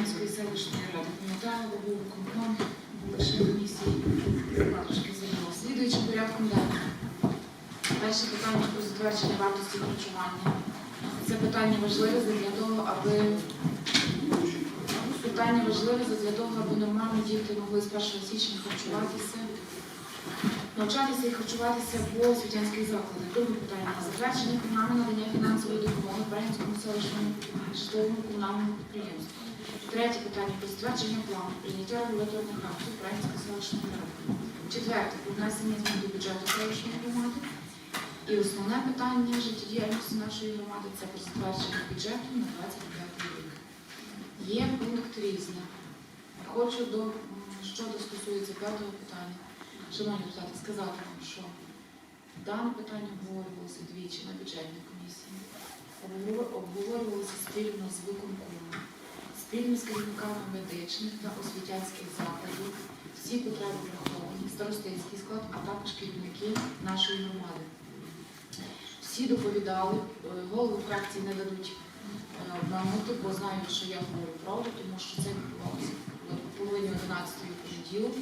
Кремлівської селищної ради. Пам'ятаю, був виконком, були ще комісії, трошки займалися. Слідуючим порядком денним. Перше питання про затвердження вартості харчування. Це питання важливе для того, аби питання важливе для того, аби нормально діти могли з 1 січня харчуватися, навчатися і харчуватися по освітянських закладах. Друге питання затвердження програми надання фінансової допомоги Брянському селищному житловому комунальному підприємству. Третє питання про затвердження плану прийняття регуляторних актів Брянської селищної ради. Четверте про внесення змін до бюджету селищної громади. І основне питання життєдіяльності нашої громади це про затвердження бюджету на 25 рік. Є пункт різне. Хочу до що стосується п'ятого питання. Шановні депутати, сказати вам, що дане питання обговорювалося двічі на бюджетній комісії, обговорювалося спільно з виконкомом, спільно з керівниками медичних та освітянських закладів, всі потреби враховані, старостинський склад, а також керівники нашої громади. Всі доповідали, е, голови фракції не дадуть е, обманути, бо знають, що я говорю правду, тому що це відбувалося в половині 11 понеділок.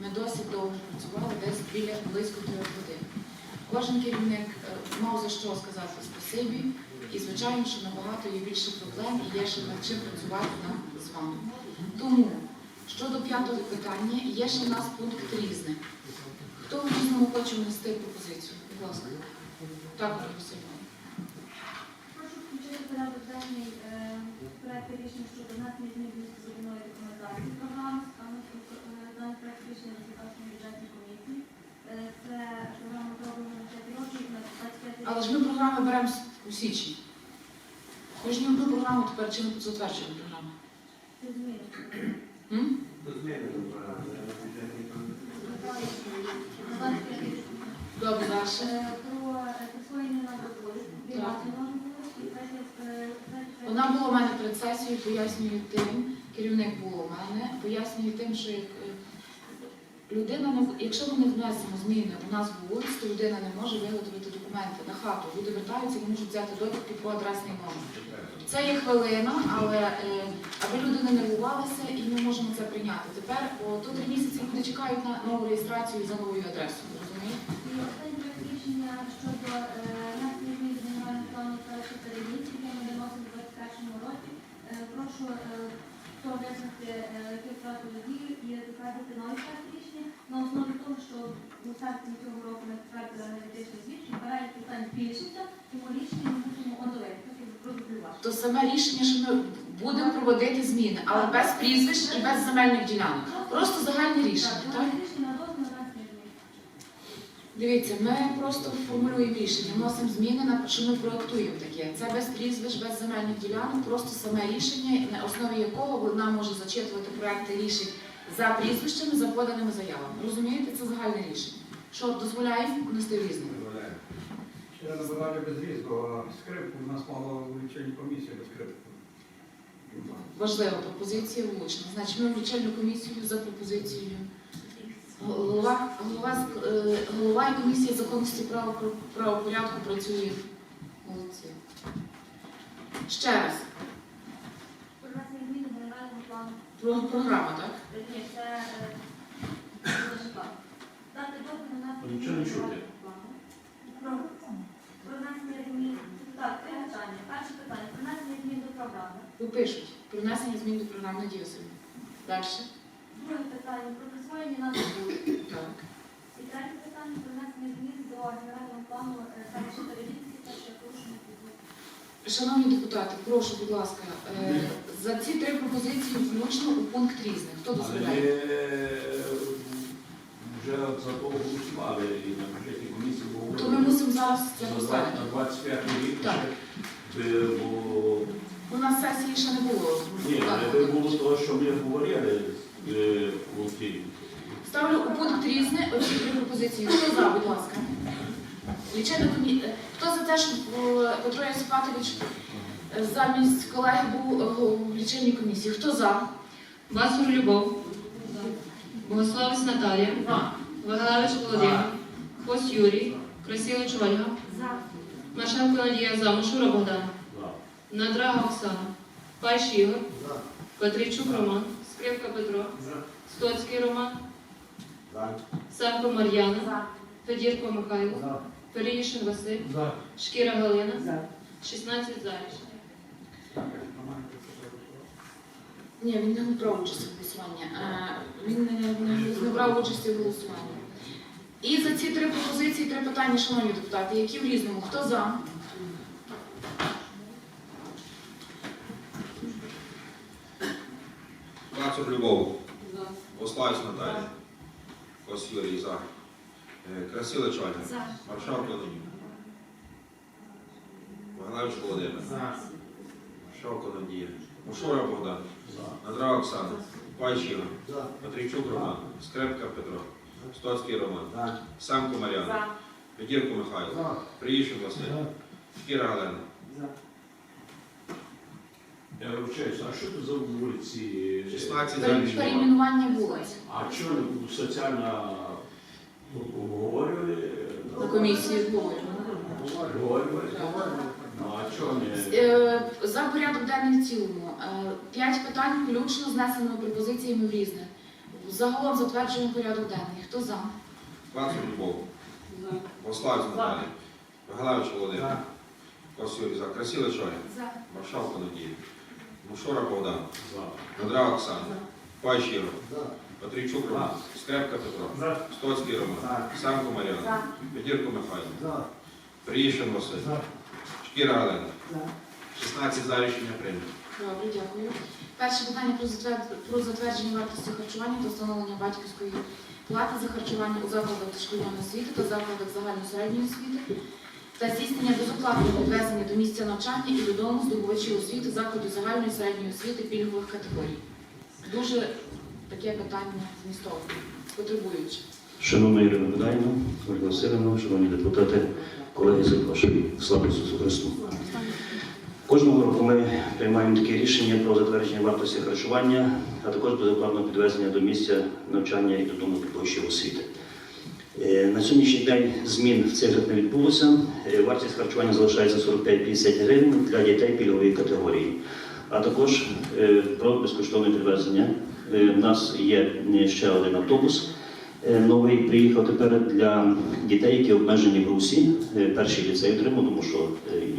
Ми досить довго працювали, десь біля близько трьох годин. Кожен керівник е, мав за що сказати спасибі, і звичайно, що набагато є більше проблем і є ще над чим працювати нам з вами. Тому щодо п'ятого питання, є ще в нас пункт різне. Хто в різному хоче внести пропозицію? Будь ласка. Так, Ольга Прошу включити порядок денний е, проект рішення щодо внесення змін до містобудівної документації програми, саме е, даний проект рішення розглядався на бюджетній комісії. Е, Це програма зроблена на 5 років на 25 років. Але ж ми програми беремо у січні. Ми ж ні одну програму тепер чи не затверджуємо програму. М? На 25 років. Добре, далі. Е, е, е, Вона була у мене перед сесією, пояснюю тим, керівник був у мене, пояснюю тим, що як людина не якщо ми не внесемо зміни у нас в УРС, то людина не може виготовити документи на хату. Люди вертаються і можуть взяти довідки про адресний номер. Це є хвилина, але е, аби люди не нервувалися і ми можемо це прийняти. Тепер о, то три місяці люди чекають на нову реєстрацію за новою адресою. Розумієте? Рішення щодо е, внесення змін до генерального плану селища Переміських, яке ми виносимо в 2021 році. Е, Прошу хто визнати півтрату дію і затвердити новий проект рішення на основі того, що у серпні цього року ми затвердили аналітичний звіт, що перелік питань збільшиться, тому рішення ми як продублювати. То саме рішення, що ми будемо проводити зміни, але без прізвищ і без земельних ділянок. Просто загальне рішення. Так, Дивіться, ми просто формулюємо рішення, вносимо зміни на що ми проектуємо таке. Це без прізвищ, без земельних ділянок, просто саме рішення, на основі якого вона може зачитувати проекти рішень за прізвищами, за поданими заявами. Розумієте, це загальне рішення. Що дозволяє внести різне. Я набирали без різку, а скрипку у нас мало в лічильній комісії без скрипку. Важлива пропозиція влучна. Значить, ми в лічильну комісію за пропозицією. Голова, голова, е, голова і комісія законності право, правопорядку працює. Молодці. Ще раз. Про внесення генерального плану програма, так? Ні, це е, житла. Дати дозвіл на. Нічого не чути. Про внесення змін. Так, три питання. Перше питання. Про внесення змін до програми. Ви пишуть. Про внесення змін до програми Надія. Далі. Друге питання. Про присвоєння на. І третє питання. Про внесення змін до генерального плану е, селища Перевізки та ще порушення підводу. Шановні депутати, прошу, будь ласка, е, за ці три пропозиції включно у пункт різних. Хто дозволяє? вже за того голосували і на бюджетній комісії То ми говорили. мусимо зараз це поставити. На 25 рік Так. ще було... У нас сесії ще не було. Ні, Так. було того, що ми говорили е, у Києві. Ставлю у пункт різне оці три пропозиції. Хто за, будь ласка? Лічильна комі- е, Хто за те, щоб е, Петро Ясипатович е, замість колеги був е, в лічильній комісії? Хто за? Басур Любов, Богославець Наталія, Вагалевич Володимир, Хвост Юрій, Красилич Ольга, За. Машенко Надія Замушура Богдан, Да. Надрага Оксана, Паш Ігор, Петрійчук Роман, Скрипка Петро, Стоцький Роман, Сенко Мар'яна, Федірко Михайло, Переїшин Василь, Шкіра Галина, За. 16 за рішення. Ні, він не брав участі в голосуванні. Е, Він не, не, не брав участі в голосуванні. І за ці три пропозиції, три питання, шановні депутати, які в різному. Хто за? Кацур Любов. Ославець Наталія. Кос Юрій за. Е, Красилич Ольга. За. Маршал Кононів. Вагнавич Володимир. Маршал Кононія. Мушура Богдан. Надрава Оксана. Пач Ігор. Петрійчук Роман. Скрепка Петро. Стоцький Роман. Самко Мар'яна. Петірко Михайло. Приїшин Василь. Шкіра Галина. Я вивчаюсь, а що це за вулиці? 16 за Пере- рішення. Перейменування вулиць. А що соціальна обговорювали? На комісії обговорювали. Обговорювали? Ну а чого не? Е, За порядок денний в цілому. Е, П'ять питань включно з внесеними пропозиціями в різне. Загалом затверджуємо порядок денний. Хто за? Кацур Любов. Ославець Наталія. Вагнавич Володимир. Кос за. Красилич Ольга. За. Маршал Кононів. Мушура Богдан. Надрава Оксана. Пач Ігор. Петрійчук Роман. Скрепка Петро. Стоцький Роман. Самко Мар'яна. Петірко Михайло. Приїшин Василь. Шкіра Галина. 16 за рішення прийнято. Добре, дякую. Перше питання про про затвердження вартості харчування та встановлення батьківської плати за харчування у закладах дошкільної освіти та закладах загальної середньої освіти та здійснення безоплатного відвезення до місця навчання і додому здобувачів освіти закладів загальної середньої освіти пільгових категорій. Дуже таке питання змістовне, потребуюче. Шановна Ірина Богданівна, Ольга Васильівна, шановні депутати, колеги, запрошую. Слава Ісусу Христу. Кожного року ми приймаємо таке рішення про затвердження вартості харчування, а також безоплатного підвезення до місця навчання і додому підвищої освіти. Е, На сьогоднішній день змін в цифрах не відбулося. Е, Вартість харчування залишається 45-50 гривень для дітей пільгової категорії, а також е, про безкоштовне підвезення. Е, У нас є ще один автобус. Новий приїхав тепер для дітей, які обмежені в русі. Перший ліцей отримав, тому що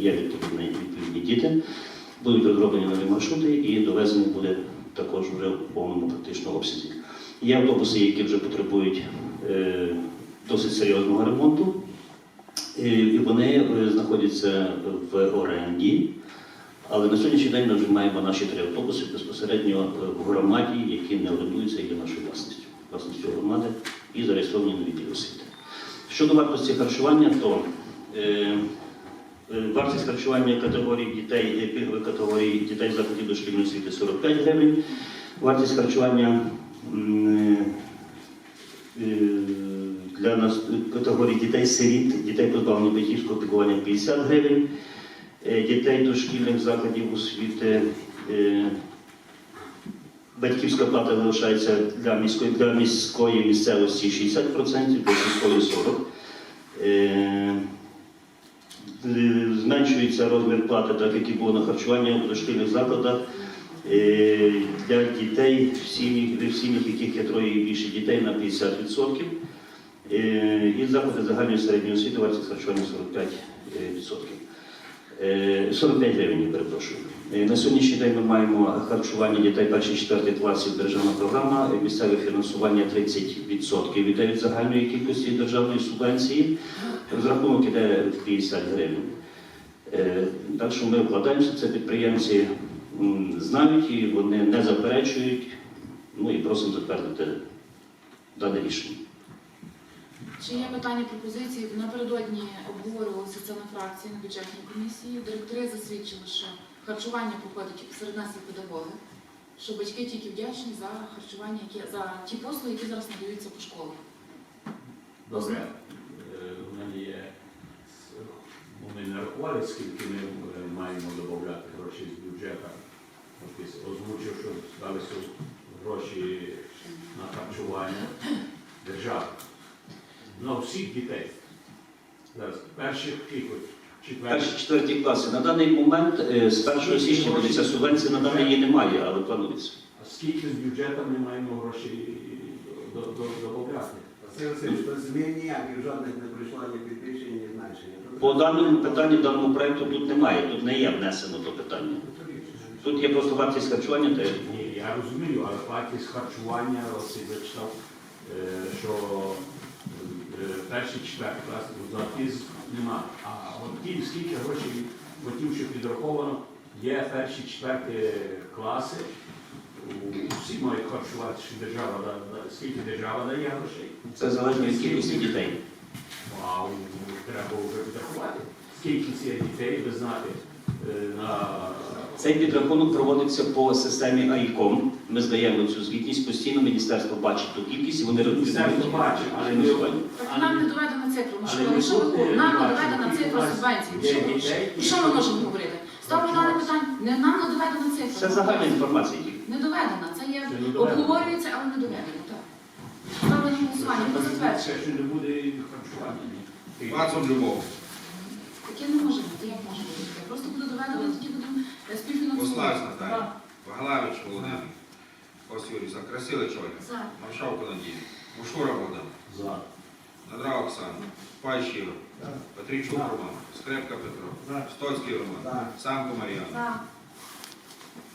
є відповідні, діти. Будуть розроблені нові маршрути і довезені буде також вже в повному практично обсязі. Є автобуси, які вже потребують досить серйозного ремонту, Е, і вони е, знаходяться в оренді. Але на сьогоднішній день ми вже маємо наші три автобуси безпосередньо е, в громаді, які не орендуються і є нашою власністю, власністю громади і зареєстровані на відділі освіти. Щодо вартості харчування, то е, е, вартість харчування категорії дітей, е, пільгових категорій дітей закладів дошкільної освіти 45 гривень, вартість харчування м, е, для нас категорії дітей-сиріт, дітей позбавлених батьківського піклування 50 гривень, е, дітей дошкільних закладів освіти. е, Батьківська плата залишається для міської, для міської місцевості 60%, для сільської 40%. Е, Зменшується розмір плати, так як і було на харчування в дошкільних закладах. Для дітей, в сім'ях, в сім'ях, яких є троє і більше дітей, на 50%. Е, І заклади загальної середньої освіти вартість харчування 45%. Е, 45 гривень, перепрошую. Е, На сьогоднішній день ми маємо харчування дітей перших 4 класів державна програма, е, місцеве фінансування 30% йде від загальної кількості державної субвенції. Розрахунок іде 50 гривень. Е, Так що ми вкладаємося, це підприємці знають і вони не заперечують. Ну і просимо затвердити дане рішення. Чи є питання пропозиції? Напередодні обговорювалося це на фракції на бюджетній комісії. Директори засвідчили, що харчування проходить серед нас і педагоги, що батьки тільки вдячні за харчування, які за ті послуги, які зараз надаються по школах. Добре. Е, У мене є. Вони не рахували, скільки ми е, маємо додати грошей з бюджету. Озвучив, що далися гроші на харчування держави. На всіх дітей. Зараз перших Перші четверті класи. На даний момент е, з 1 січня буде ця субвенція, на даний її немає, але планується. А скільки з бюджету ми маємо грошей до- до- до- додати? Василь Васильович, то змін ніяких жодних не прийшло, ні підвищення, ні зменшення. По даному питанню, даному проекту тут немає, тут не є внесено до питання. Тут є просто вартість харчування та Ні, я розумію, але вартість харчування, ось я зачитав, е, що е, перший четвертий клас зарплати нема. А от ті, скільки грошей хотів, що підраховано, є перші четверті класи, всі мають харчувати, що держава да- да- скільки держава дає грошей. це залежно від кількості дітей. А треба вже підрахувати. Скільки цих дітей ви знати е, на Цей підрахунок проводиться по системі АІКОМ. Ми здаємо цю звітність постійно. Міністерство бачить ту кількість і вони Міністерство бачить, але не-. Так нам не доведена цифра. Ну, Але що, ви Нам не бачимо, доведена які цифра у нас субвенцій. є Що, ми можемо говорити? Ставлю дане питання. Не, нам не доведена цифра. Це загальна інформація. тільки. Не доведена. Це є Це не доведено. обговорюється, але не доведено. Так. Ставлю на голосування. Хто затверджує? Ще не буде харчування. ні. Вацов Любов. Таке не може бути. Як може бути? таке? Просто буде доведено, тоді співфінансувати. Наталія. Вагалавич Володимир. Ось Юрій, за. Красилич Ольга. За. Маршалко Надія. Мушура Богдан. За. Надрав Оксана. Пай Щіро. Петрійчук Роман. Скрепка Петро. Стоцький Роман. Самко Мар'яна.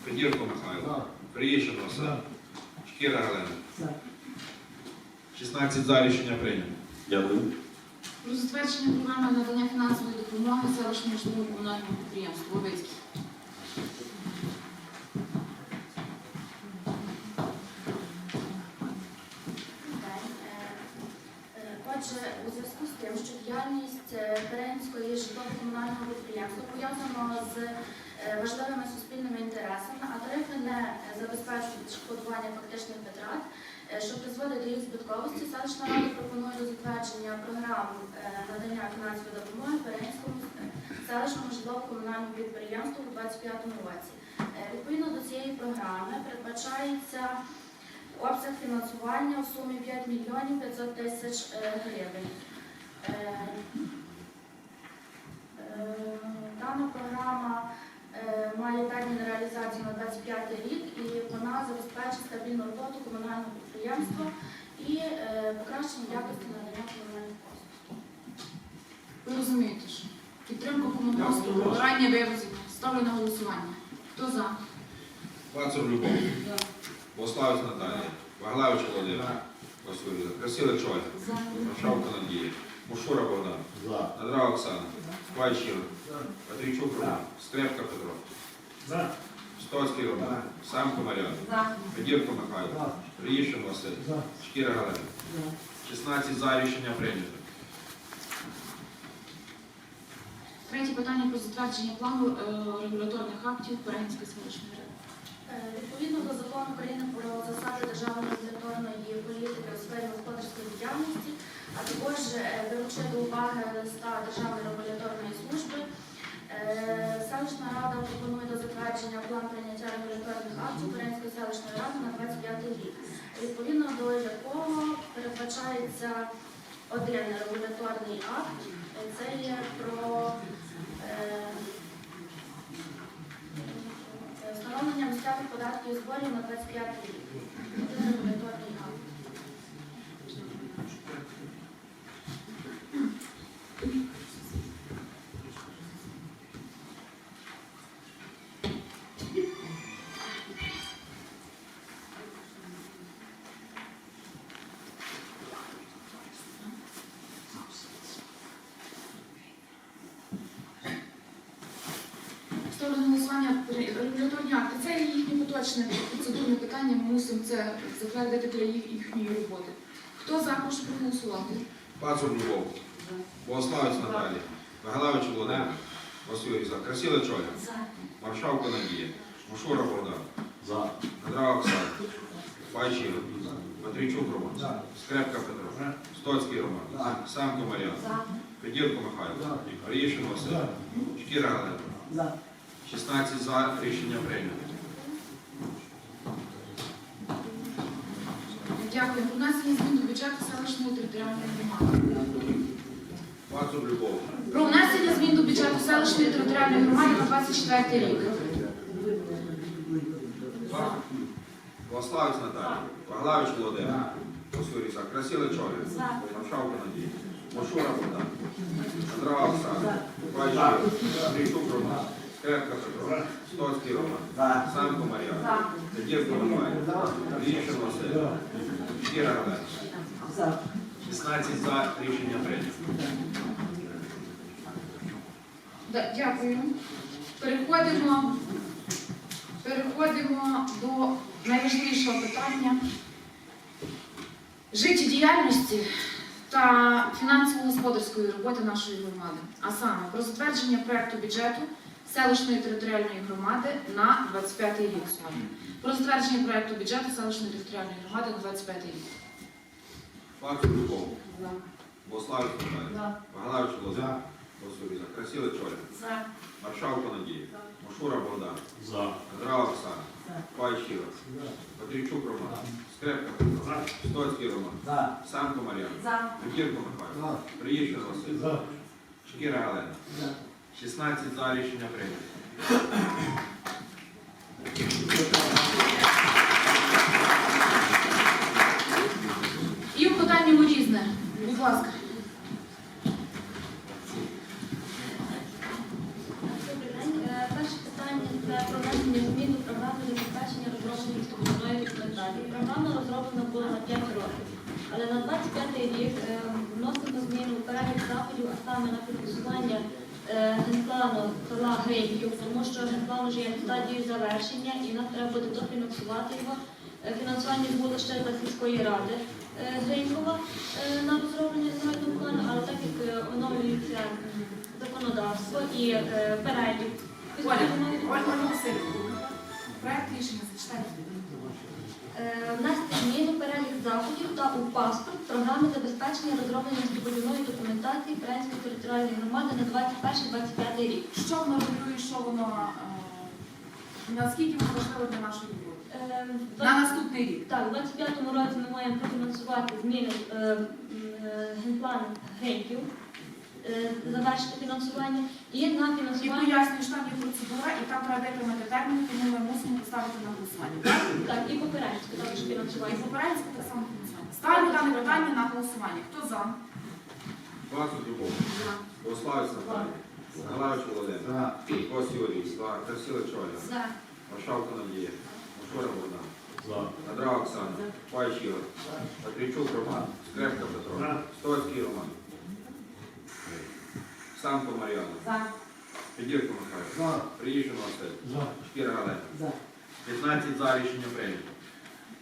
Федірко Михайло. Приїшин Василь. Шкіра Галина. 16 за рішення прийнято. Дякую. Про затвердження програми надання фінансової допомоги селищному житловому комунальному підприємству Ловицький. День. Е, е, Отже, у зв'язку з тим, що діяльність е, Теренської підприємства пов'язана з е, важливими суспільними інтересами, а тарифи не забезпечують відшкодування фактичних витрат, е, що призводить до їх збитковості, селищна рада пропонує до затвердження програм е, надання фінансової допомоги Перенському е, селищному житлово-комунальному підприємству у 2025 році. Відповідно до цієї програми передбачається Обсяг фінансування в сумі 5 мільйонів 500 тисяч гривень. Дана програма е, має термін реалізації на 25 рік і вона забезпечить стабільну роботу комунального підприємства і е, покращення якості надання комунальних послуг. Ви розумієте, що комунального согласен. прибирання вивозів. Ставлю на голосування. Хто за? Вацов Любов. Пославець Наталія. Ваглавич Володимир. Ольга. За. Маршалко Надія. Мушура Богдан. Надрав Оксана. Пай Щіро. Петрійчук Роман. Скрепка Петро. Стоцький Роман. Самко Мар'яна. За. Федірко Михайло. Приїшин Василь. Шкіра Галина. 16 за рішення прийнято. Третє питання про затвердження плану е, регуляторних актів Перегінської селищної ради. Е, Відповідно до закону України про засади державної регуляторної політики у сфері господарської діяльності, а також е, беручи до уваги листа Державної регуляторної служби, е, селищна рада пропонує до затвердження план прийняття регуляторних актів Беренської селищної ради на 25 рік, відповідно до якого передбачається один регуляторний акт. Е, Це є про Встановлення місцевих податків і зборів на 25 рік. Один регуляторний акт. Ставлю на голосування ре- регуляторні акти. Це є їхнє поточне процедурне питання. Ми мусимо це затвердити для їх- їхньої роботи. Хто за, прошу проголосувати. Пацур Любов. Богославець Наталія. Вагалавич Володимир. Юрій, за. Красилич Ольга. За. Маршалко Надія. Мушура Богдан. За. Надрав Оксана. Пай Щіро. Петрійчук Роман. Скрепка Петро. Стоцький Роман. Самко Мар'яна. За. Федірко Михайло. Приїшин Василь. Шкіра Галина. 16 за рішення прийнято. Дякую. Про внесення змін до бюджету селищної територіальної громади. Про внесення змін до бюджету селищної територіальної громади на 24 рік. Влаславець Наталія. Ваглавич Володимир. Косюріса. Красиле Чорин. Маршалка Надія. Мошура Богдан. Андрава Оксана. Пайчук. Андрійчук Роман. Скрепка Петро. Стоцький Роман. Самко Мар'яна. Тетєвко Михайло. Ліщин Василь. Шкіра Галина. 16 за. Рішення прийнято. Дякую. Переходимо, переходимо до найважливішого питання життєдіяльності та фінансово-господарської роботи нашої громади, а саме про затвердження проекту бюджету селищної територіальної громади на 25 рік сьогодні. Про затвердження проекту бюджету селищної територіальної громади на 25 рік. Бабчук Любов. Влаславець Наталія. Ваглавич Володимир. Косюріса. Красиле Чорин. Маршалка Надія. Мошура Богдан. За. Андрава Оксана. Пайчук. Патрійчук Роман. Скрепка Петро. Стоцький Роман. Самко Мар'яна. Петірко Михайло. Приїжджа Василь. Шкіра Галина. 16 за рішення прийнято. І в питанню різне. Будь ласка. Добрий день. Е, Перше питання це про внесення змін до програми забезпечення розроблення містобудівної документації. Програма розроблена була на 5 років. Але на 25 рік е, вносимо зміни у перелік заходів, а саме на підписування е, генплану села Гриньків, тому що генплан вже є на стадії завершення і нам треба буде дофінансувати його. Е, Фінансування було ще за сільської ради е, Гринькова е, на розроблення земельного плану, але так як оновлюється законодавство і перелік. Проект рішення зачитайте. Внести зміну перелік заходів та у паспорт програми забезпечення розроблення містобудівної документації Української територіальної громади на 21-25 рік. Що воно регулює, що воно наскільки воно важливо для нашої роботи? Е, в На наступний рік. Так, у 25-му році ми маємо профінансувати зміни е, е, генплану Гриньків, е, завершити фінансування і на І фінансування. пояснюю, що там є процедура, і там треба витримати терміни, тому ми мусимо поставити на голосування. Так? Так, і попередньо також І фінансування. попередньо так само голосування. Ставлю дане питання на голосування. Хто за? Бабчук Любов. Влаславець Наталія. Ваглавич Володимир. Кос Юрій. Красиле Чорин. За. Маршалка Надія. Мошура Богдан. За. Андрава Оксана. Пайч Ігор. Патрійчук Роман. Скрепка Петро. Стоцький Роман. Самко Мар'яна. Федірко Михайло. Приїжджа Василь. Шкіра Галина. 15 за рішення прийнято.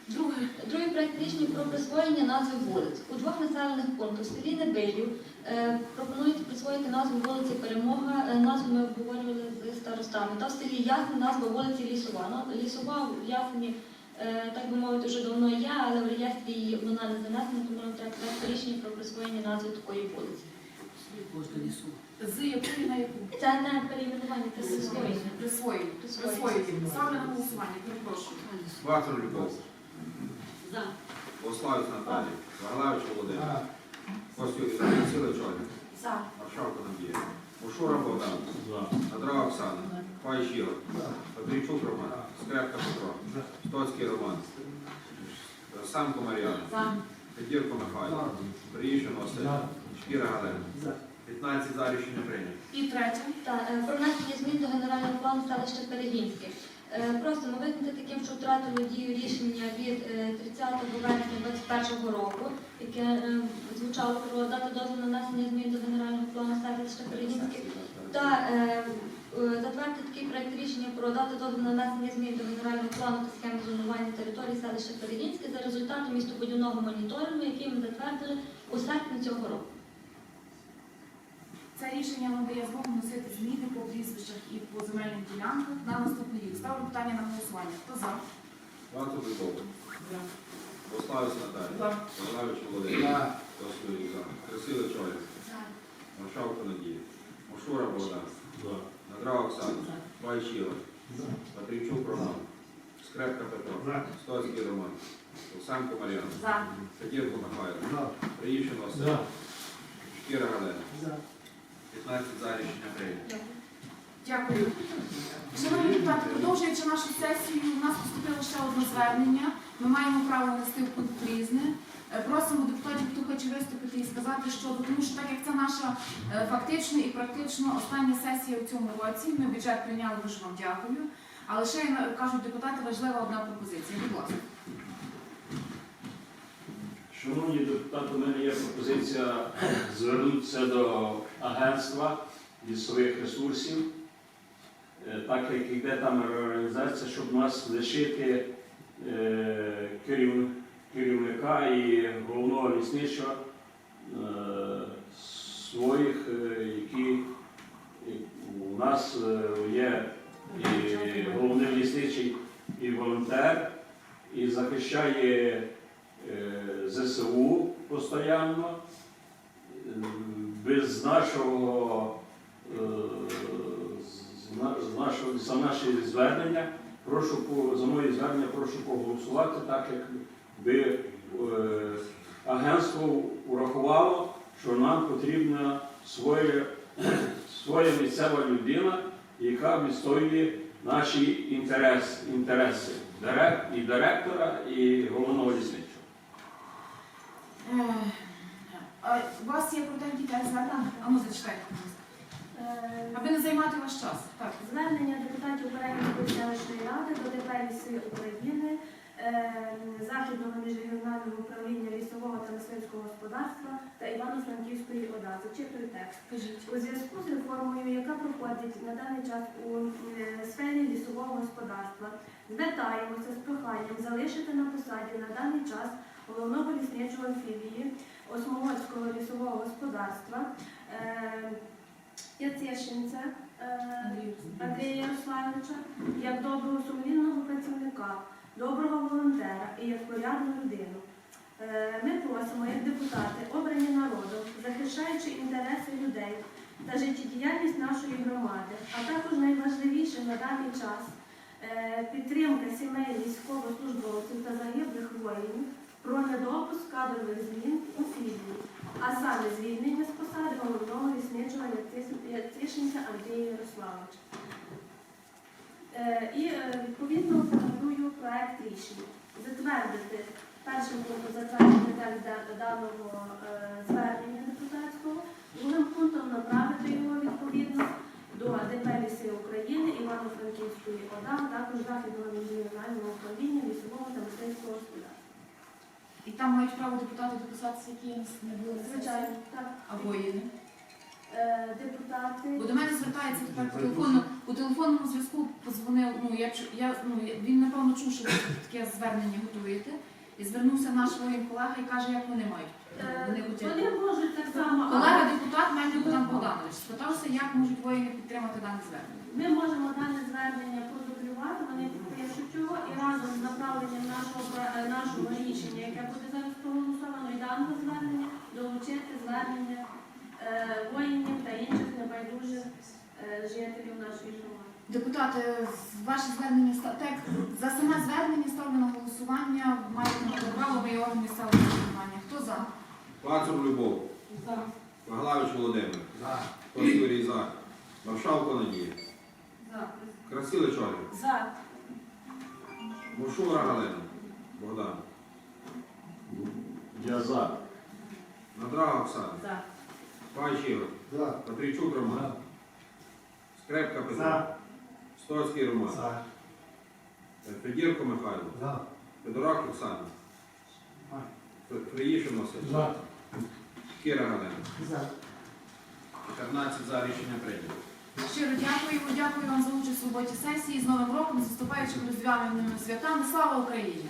Друге. Другий проект рішення про присвоєння назви вулиць. У двох населених пунктах в селі Небилів е, пропонують присвоїти назву вулиці Перемога. Е, назву ми обговорювали з старостами. Та в селі Ясне назва вулиці Лісова. Ну, Лісова в Ясені, е, так би мовити, вже давно є, але в реєстрі її вона не занесена, тому нам треба проект рішення про присвоєння назви такої вулиці. З якої на яку? Це не перейменування, це присвоєння. Присвоюємо. Присвоюємо. Ставлю на голосування. Перепрошую. Бахтер Любов. Пославець Наталія. Ваглавич Володимир. Кос Юрій. Красиле Чорин. За. Маршалка Надія. Мошура Богдан. За. Андрава Оксана. Пайч Ігор. Патрійчук Роман. Скрепка Петро. Стоцький Роман. Самко Мар'яна. Петірко Михайло. Приїжджа Василь. Шкіра Галина. 15 за рішення прийнято. І третє. Та, е, про внесення змін до генерального плану селища Перегінське. Е, Просимо визнати таким, що втратили дію рішення від е, 30 вересня 2021 року, яке е, звучало про дати дозвіл на внесення змін до генерального плану селища Перегінське, та е, е, затвердити такий проект рішення про дати дозвіл на внесення змін до генерального плану та схеми зонування території селища Перегінське за результатом містобудівного моніторингу, який ми затвердили у серпні цього року. Це рішення надає змогу вносити зміни по прізвищах і по земельних ділянках на наступний рік. Ставлю питання на голосування. Хто за? Бахтер Любов. Пославець Наталія. Ваглавич Володимир. Кос Юрій. Красиле Чорин. Маршалка Надія. Мошура Богдан. За. Надрава Оксана. Пайч Ігор. Патрійчук Роман. Скрепка Петро. Стоцький Роман. Самко Мар'яна. За. Петірко Михайло. Приїжджа Василь. Шкіра Галина. 15 за рішення прийнято. Дякую. Шановні депутати, продовжуючи нашу сесію, у нас поступило ще одне звернення. Ми маємо право внести в пункт різне. Е, Просимо депутатів, хто хоче виступити і сказати, що тому що так як це наша е, фактично і практично остання сесія в цьому році, ми бюджет прийняли, дуже вам дякую. Але ще кажуть депутати, важлива одна пропозиція. Будь ласка. Шановні депутати, у мене є пропозиція звернутися до агентства від своїх ресурсів, Е, так як йде там реорганізація, щоб нас лишити е, керівника і головного лісничого е, своїх, які у нас є і головний лісничий, і волонтер, і захищає ЗСУ постійно. Е, Без нашого, е, з нашого за наші звернення, прошу за моє звернення прошу проголосувати, так як би е, агентство урахувало, що нам потрібна своя, своя місцева людина, яка відстоює наші інтерес, інтереси і директора, і головного лісничого. У вас є про те дітей? А ну зачитайте. будь ласка. Е, Аби не займати ваш час. Так. Звернення депутатів Берегівської селищної ради до ДП «Ліси України, е, Західного міжрегіонального управління лісового та мисливського господарства та Івано-Франківської ОДА. Зачитую текст. У зв'язку з реформою, яка проходить на даний час у е, сфері лісового господарства, звертаємося з проханням залишити на посаді на даний час головного лісничого амфібії Осмолоцького лісового господарства е, Яцешинця е, Андрія Ярославовича як доброго сумлінного працівника, доброго волонтера і як порядну людину. Е, Ми просимо, як депутати, обрані народом, захищаючи інтереси людей та життєдіяльність нашої громади, а також найважливіше на даний час підтримка сімей військовослужбовців та загиблих воїнів про недопуск кадрових змін у фільмі, а саме звільнення з посади головного лісничого Яцишинця Андрія Ярославовича. Е, І е, відповідно пропоную проект рішення. Затвердити першим пунктом затвердити даного е, звернення депутатського, другим пунктом направити його відповідно до ДП «Ліси України, Івано-Франківської ОДА, також Західного регіонального управління лісового та мисливського господарства. І там мають право депутати дописатися, які не були? Звичайно, так. А воїни? Е, Депутати. Бо до мене звертається тепер по телефону, по телефонному зв'язку позвонив, ну я, чу- я ну, я- він напевно чув, що ви таке звернення готуєте. І звернувся наш воїн колега і каже, як вони мають. Е, Вони можуть так само. Колега депутат Мельник Богдан Богданович спитався, як можуть воїни підтримати дане звернення. Ми можемо дане звернення продублювати, вони його і разом з направленням нашого, е, нашого рішення, яке буде зараз проголосовано, і даного звернення, долучити звернення е, воїнів та інших небайдужих е, жителів нашої громади. Депутати, ваше звернення ста- текст за саме звернення ставлю на голосування. Маєте на право ви орган місцевого самоврядування. Хто за? Пацур Любов, За. Магалавич Володимир, За. Паскорій за, Маршалко Надія, За. Красилич Ольга, За. Мушура Галина, Богдан, Я за. Надрага Оксана, За. Пач За. Патрійчук Роман, Скрепка Петро, За. Стоцький Роман, За. Федірко Михайло, За. Федорак Оксана, Фриїшин Василь, За. Кіра Галина. За. 14 за рішення прийнято. Щиро дякуємо, дякую вам за участь у роботі сесії. З Новим роком, з наступаючими різдвяними святами. Слава Україні!